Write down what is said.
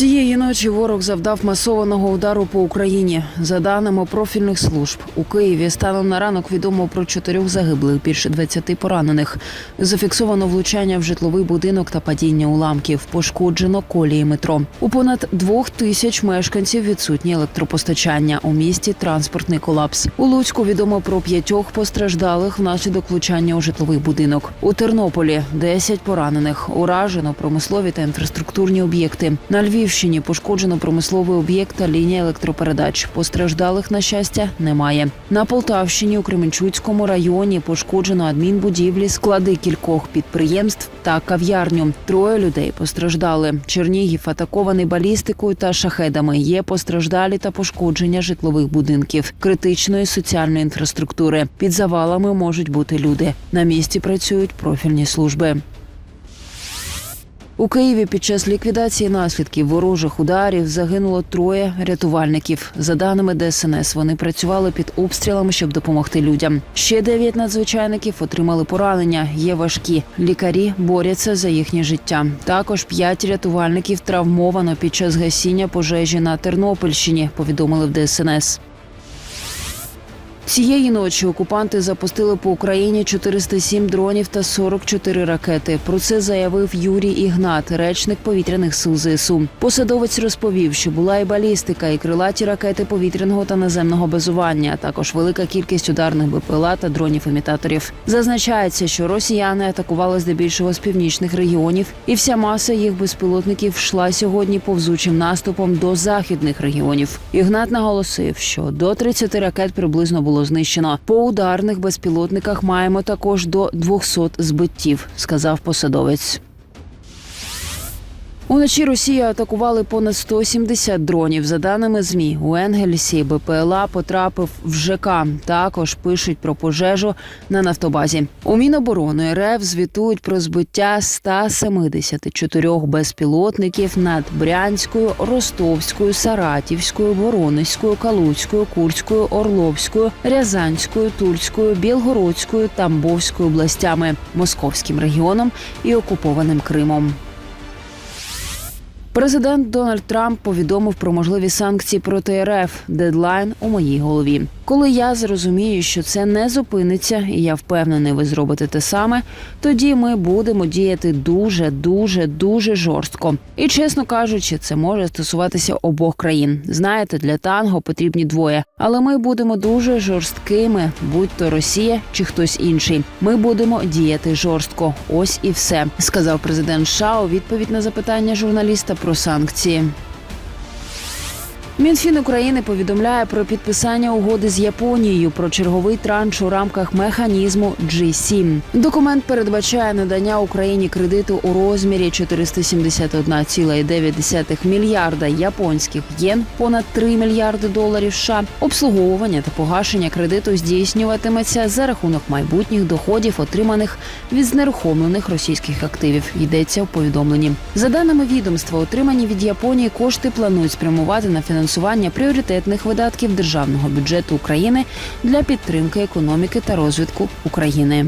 Цієї ночі ворог завдав масованого удару по Україні. За даними профільних служб, у Києві станом на ранок відомо про чотирьох загиблих, більше 20 поранених. Зафіксовано влучання в житловий будинок та падіння уламків. Пошкоджено колії метро. У понад двох тисяч мешканців відсутнє електропостачання. У місті транспортний колапс. У Луцьку відомо про п'ятьох постраждалих внаслідок влучання у житловий будинок. У Тернополі 10 поранених. Уражено промислові та інфраструктурні об'єкти. На Львівщині пошкоджено промисловий об'єкт та лінія електропередач. Постраждалих, на щастя, немає. На Полтавщині у Кременчуцькому районі пошкоджено адмінбудівлі, склади кількох підприємств та кав'ярню. Троє людей постраждали. Чернігів атакований балістикою та шахедами. Є постраждалі та пошкодження житлових будинків, критичної соціальної інфраструктури. Під завалами можуть бути люди. На місці працюють профільні служби. У Києві під час ліквідації наслідків ворожих ударів загинуло троє рятувальників. За даними ДСНС, вони працювали під обстрілами, щоб допомогти людям. Ще дев'ять надзвичайників отримали поранення. Є важкі. Лікарі борються за їхнє життя. Також п'ять рятувальників травмовано під час гасіння пожежі на Тернопільщині. Повідомили в ДСНС. Цієї ночі окупанти запустили по Україні 407 дронів та 44 ракети. Про це заявив Юрій Ігнат, речник повітряних сил ЗСУ. Посадовець розповів, що була і балістика, і крилаті ракети повітряного та наземного базування, а також велика кількість ударних БПЛА та дронів-імітаторів. Зазначається, що росіяни атакували здебільшого з північних регіонів, і вся маса їх безпілотників йшла сьогодні повзучим наступом до західних регіонів. Ігнат наголосив, що до 30 ракет приблизно було знищено. По ударних безпілотниках маємо також до 200 збиттів, сказав посадовець. Уночі Росія атакували понад 170 дронів. За даними змі, у Енгельсі БПЛА потрапив в ЖК. Також пишуть про пожежу на нафтобазі. У Міноборони РФ звітують про збиття 174 безпілотників над Брянською, Ростовською, Саратівською, Воронезькою, Калуцькою, Курською, Орловською, Рязанською, Тульською, Білгородською, Тамбовською областями, Московським регіоном і окупованим Кримом. Президент Дональд Трамп повідомив про можливі санкції проти РФ. Дедлайн у моїй голові. Коли я зрозумію, що це не зупиниться, і я впевнений, ви зробите те саме, тоді ми будемо діяти дуже, дуже, дуже жорстко. І чесно кажучи, це може стосуватися обох країн. Знаєте, для танго потрібні двоє, але ми будемо дуже жорсткими, будь то Росія чи хтось інший. Ми будемо діяти жорстко. Ось і все, сказав президент США у відповідь на запитання журналіста про санкції. Мінфін України повідомляє про підписання угоди з Японією про черговий транш у рамках механізму G7. Документ передбачає надання Україні кредиту у розмірі 471,9 мільярда японських єн, понад 3 мільярди доларів США. Обслуговування та погашення кредиту здійснюватиметься за рахунок майбутніх доходів, отриманих від знерухомлених російських активів. Йдеться у повідомленні. За даними відомства, отримані від Японії кошти планують спрямувати на фінансування пріоритетних видатків державного бюджету України для підтримки економіки та розвитку України.